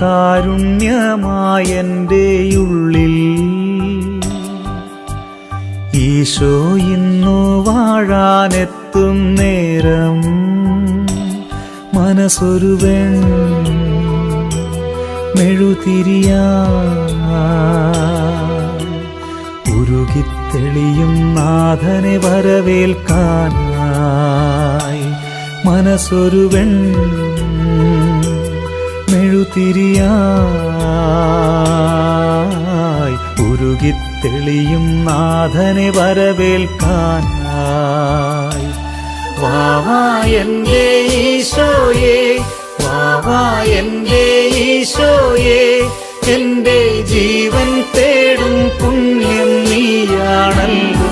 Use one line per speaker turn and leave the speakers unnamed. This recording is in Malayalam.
കാരുണ്യമായെന്റെ ഉള്ളിൽ ഈശോ ഇന്നു വാഴാനെത്തും നേരം മനസ്സൊരുവൻ മെഴുതിരിയാ ഉരുകിത്തെളിയും നാഥനെ വരവേൽക്കാനായി മനസ്സൊരുവൻ മെഴുതിരിയായി ഉരുകിത്തെളിയും നാഥനെ വരവേൽക്കാനായി. വാവാ എന്റെ ഈശോയെ എന്റെ ജീവൻ തേ